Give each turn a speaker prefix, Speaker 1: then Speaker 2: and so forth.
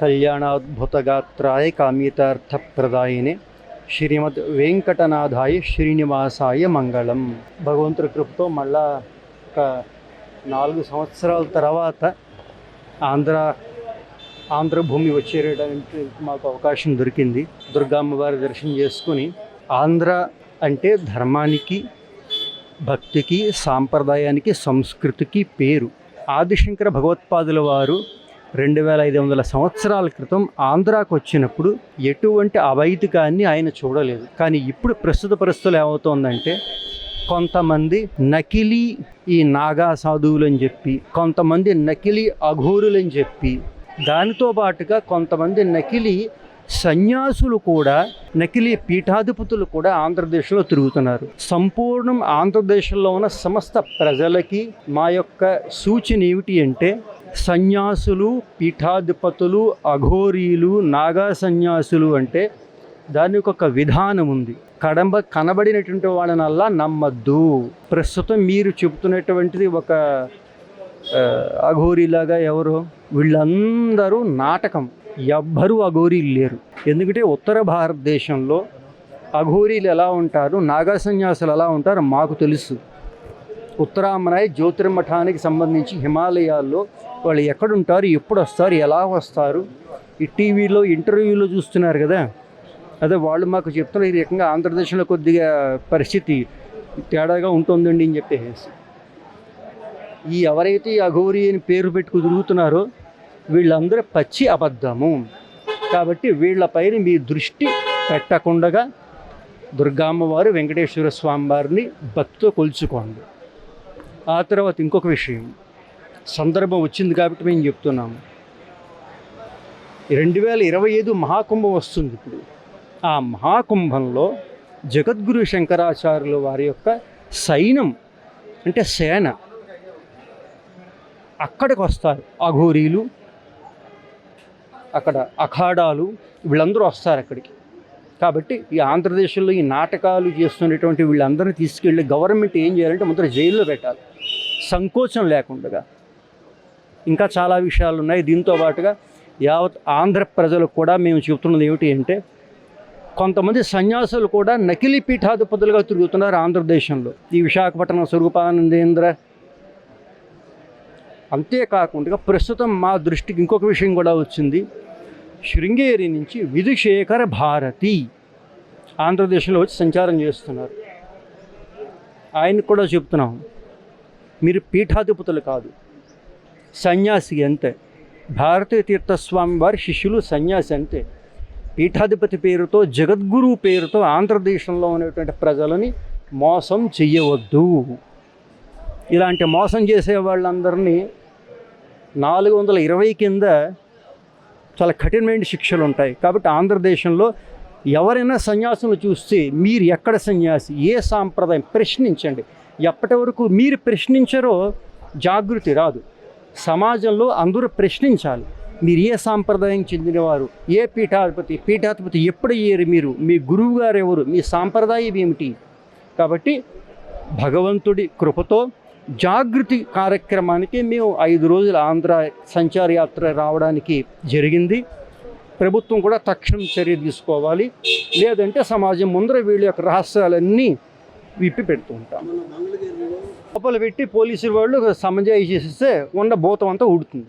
Speaker 1: కళ్యాణాద్భుతగాత్రాయ కామితార్థప్రదాయనే శ్రీమద్ వెంకటనాథాయ శ్రీనివాసాయ మంగళం భగవంతుడి కృపతో మళ్ళా ఒక నాలుగు సంవత్సరాల తర్వాత ఆంధ్ర ఆంధ్రభూమి వచ్చేయడానికి మాకు అవకాశం దొరికింది. దుర్గామ్మవారి దర్శనం చేసుకుని ఆంధ్ర అంటే ధర్మానికి భక్తికి సాంప్రదాయానికి సంస్కృతికి పేరు. ఆదిశంకర భగవత్పాదుల వారు రెండు వేల ఐదు వందల సంవత్సరాల క్రితం ఆంధ్రాకు వచ్చినప్పుడు ఎటువంటి అవైదికాన్ని ఆయన చూడలేదు. కానీ ఇప్పుడు ప్రస్తుత పరిస్థితులు ఏమవుతోందంటే కొంతమంది నకిలీ ఈ నాగా సాధువులు అని చెప్పి కొంతమంది నకిలీ అఘోరులు అని చెప్పి దానితో పాటుగా కొంతమంది నకిలీ సన్యాసులు కూడా నకిలీ పీఠాధిపతులు కూడా ఆంధ్రదేశ్లో తిరుగుతున్నారు. సంపూర్ణం ఆంధ్రదేశంలో ఉన్న సమస్త ప్రజలకి మా యొక్క సూచన ఏమిటి అంటే సన్యాసులు పీఠాధిపతులు అఘోరీలు నాగా సన్యాసులు అంటే దానికి ఒక విధానం ఉంది. కడంబ కనబడినటువంటి వాళ్ళనల్లా నమ్మద్దు. ప్రస్తుతం మీరు చెబుతున్నటువంటిది ఒక అఘోరీలాగా ఎవరు? వీళ్ళందరూ నాటకం. ఎవ్వరూ అఘోరీలు లేరు. ఎందుకంటే ఉత్తర భారతదేశంలో అఘోరీలు ఎలా ఉంటారు? నాగా సన్యాసులు ఎలా ఉంటారో మాకు తెలుసు. ఉత్తరామనాయ జ్యోతిర్మఠానికి సంబంధించి హిమాలయాల్లో వాళ్ళు ఎక్కడుంటారు ఎప్పుడు వస్తారు ఎలా వస్తారు? ఈ టీవీలో ఇంటర్వ్యూలో చూస్తున్నారు కదా. అదే వాళ్ళు మాకు చెప్తున్నారు ఈ రకంగా ఆంధ్రదేశంలో కొద్దిగా పరిస్థితి తేడాగా ఉంటుందండి అని చెప్పేసి. ఈ ఎవరైతే అఘోరి అని పేరు పెట్టుకు తిరుగుతున్నారో వీళ్ళందరూ పచ్చి అబద్ధము. కాబట్టి వీళ్ళపైన మీ దృష్టి పెట్టకుండా దుర్గామ్మవారు వెంకటేశ్వర స్వామి వారిని భక్తితో కొలుచుకోండి. ఆ తర్వాత ఇంకొక విషయం. సందర్భం వచ్చింది కాబట్టి మేము చెప్తున్నాము రెండు వేల ఇరవై ఐదు మహాకుంభం వస్తుంది ఇప్పుడు. ఆ మహాకుంభంలో జగద్గురు శంకరాచార్యుల వారి యొక్క సైన్యం అంటే సేన అక్కడికి వస్తారు. అఘోరీలు అక్కడ అఖాడాలు వీళ్ళందరూ వస్తారు అక్కడికి. కాబట్టి ఈ ఆంధ్రదేశంలో ఈ నాటకాలు చేస్తున్నటువంటి వీళ్ళందరినీ తీసుకెళ్ళి గవర్నమెంట్ ఏం చేయాలంటే ముందర జైల్లో పెట్టాలి. సంకోచం లేకుండా ఇంకా చాలా విషయాలు ఉన్నాయి. దీంతో పాటుగా యావత్ ఆంధ్ర ప్రజలకు కూడా మేము చెబుతున్నది ఏమిటి అంటే కొంతమంది సన్యాసులు కూడా నకిలీ పీఠాధిపతులుగా తిరుగుతున్నారు ఆంధ్రదేశంలో. ఈ విశాఖపట్నం స్వరూపానందేంద్ర. అంతేకాకుండా ప్రస్తుతం మా దృష్టికి ఇంకొక విషయం కూడా వచ్చింది. శృంగేరి నుంచి విధుశేఖర భారతి ఆంధ్రదేశంలో వచ్చి సంచారం చేస్తున్నారు. ఆయనకు కూడా చెప్తున్నాం మీరు పీఠాధిపతులు కాదు సన్యాసి అంతే. భారతీయ తీర్థస్వామి వారి శిష్యులు సన్యాసి అంతే. పీఠాధిపతి పేరుతో జగద్గురు పేరుతో ఆంధ్రదేశంలో ఉన్నటువంటి ప్రజలని మోసం చెయ్యవద్దు. ఇలాంటి మోసం చేసే వాళ్ళందరినీ నాలుగు వందల ఇరవై కింద చాలా కఠినమైన శిక్షలు ఉంటాయి. కాబట్టి ఆంధ్రదేశంలో ఎవరైనా సన్యాసులు చూస్తే మీరు ఎక్కడ సన్యాసి ఏ సాంప్రదాయం ప్రశ్నించండి. ఎప్పటి వరకు మీరు ప్రశ్నించరో జాగృతి రాదు. సమాజంలో అందరూ ప్రశ్నించాలి. మీరు ఏ సాంప్రదాయం చెందినవారు ఏ పీఠాధిపతి పీఠాధిపతి ఎప్పుడు అయ్యారు మీరు మీ గురువు గారు ఎవరు మీ సాంప్రదాయం ఏమిటి? కాబట్టి భగవంతుడి కృపతో జాగృతి కార్యక్రమానికి మేము ఐదు రోజుల ఆంధ్ర సంచార యాత్ర రావడానికి జరిగింది. ప్రభుత్వం కూడా తక్షణం చర్య తీసుకోవాలి. లేదంటే సమాజం ముందర వీళ్ళ యొక్క రహస్యాలన్నీ విప్పి పెడుతూ ఉంటాం. లోపల పెట్టి పోలీసులు వాళ్ళు సమజాయి చేసేస్తే ఉన్న భూతం అంతా ఉడుతుంది.